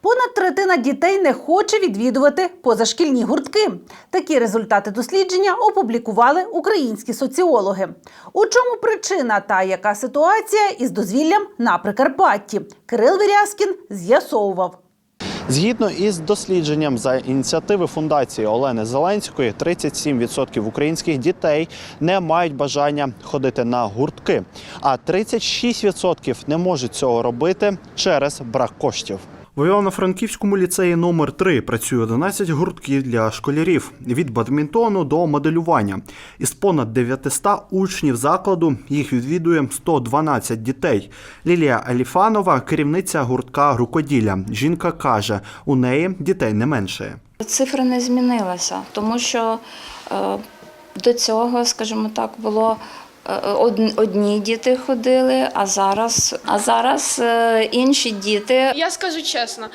Понад третина дітей не хоче відвідувати позашкільні гуртки. Такі результати дослідження опублікували українські соціологи. У чому причина та яка ситуація із дозвіллям на Прикарпатті? Кирил Вірязкін з'ясовував. Згідно із дослідженням за ініціативи фундації Олени Зеленської, 37% українських дітей не мають бажання ходити на гуртки, а 36% не можуть цього робити через брак коштів. В Івано-Франківському ліцеї номер 3 працює 11 гуртків для школярів від бадмінтону до моделювання. Із понад 900 учнів закладу їх відвідує 112 дітей. Лілія Аліфанова, керівниця гуртка рукоділля. Жінка каже, у неї дітей не менше. Цифра не змінилася, тому що е, до цього, скажімо так, було одні діти ходили, а зараз, а зараз е, інші діти. Я скажу чесно,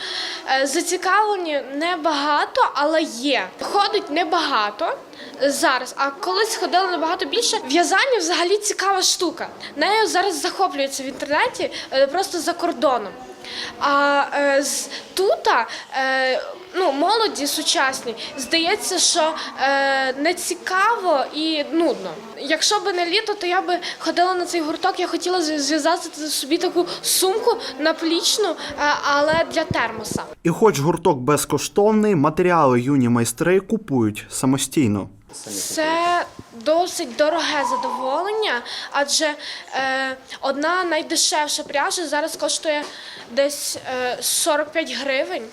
е, зацікавлені небагато, але є. Ходить небагато зараз, а колись ходили набагато більше. В'язання взагалі цікава штука. Нею зараз захоплюються в інтернеті е, просто за кордоном. А е, з тута е, ну, молоді сучасні здається, що е, не цікаво і нудно. Якщо б не літо, то я би ходила на цей гурток. Я хотіла зв'язати собі таку сумку наплічну, е, але для термоса. І хоч гурток безкоштовний, матеріали юні майстри купують самостійно. Це досить дороге задоволення, адже е, одна найдешевша пряжа зараз коштує десь е, 45 гривень,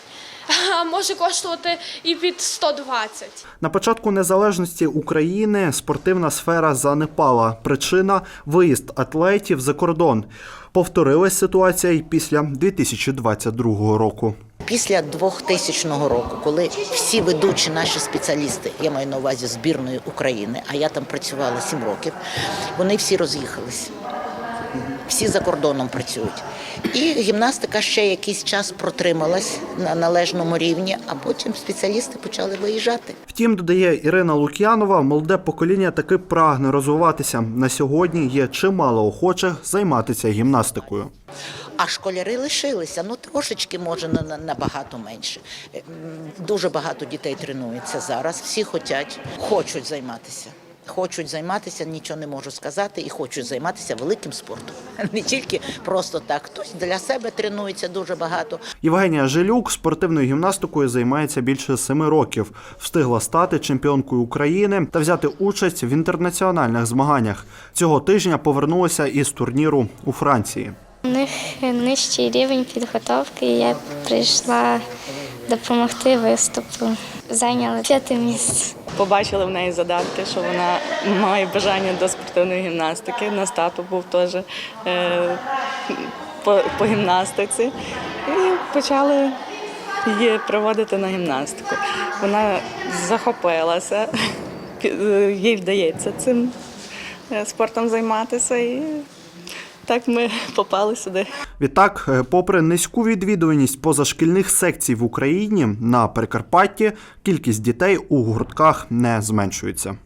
а може коштувати і під 120. На початку незалежності України спортивна сфера занепала. Причина виїзд атлетів за кордон. Повторилась ситуація і після 2022 року. Після 2000 року, коли всі ведучі наші спеціалісти, я маю на увазі збірної України, а я там працювала 7 років, вони всі роз'їхались. Всі за кордоном працюють. І гімнастика ще якийсь час протрималась на належному рівні, а потім спеціалісти почали виїжджати. Втім, додає Ірина Лук'янова, молоде покоління таки прагне розвиватися. На сьогодні є чимало охочих займатися гімнастикою. А школяри лишилися, ну трошечки, може, на- на- набагато менше. Е, Дуже багато дітей тренується зараз, всі хочуть, хочуть займатися. Хочуть займатися, нічого не можу сказати, і хочуть займатися великим спортом. Не тільки просто так. Хтось для себе тренується дуже багато. Євгенія Жилюк спортивною гімнастикою займається більше семи років. Встигла стати чемпіонкою України та взяти участь в інтернаціональних змаганнях. Цього тижня повернулася із турніру у Франції. У них нижчий рівень підготовки. Я прийшла допомогти виступу. Зайняла п'яте місце. Побачили в неї задатки, що вона має бажання до спортивної гімнастики. На стату був теж е, по, по гімнастиці. І почали її приводити на гімнастику. Вона захопилася, е, їй вдається цим е, спортом займатися. І так ми попали сюди. Відтак, е, попри низьку відвідуваність позашкільних секцій в Україні на Прикарпатті, кількість дітей у гуртках не зменшується.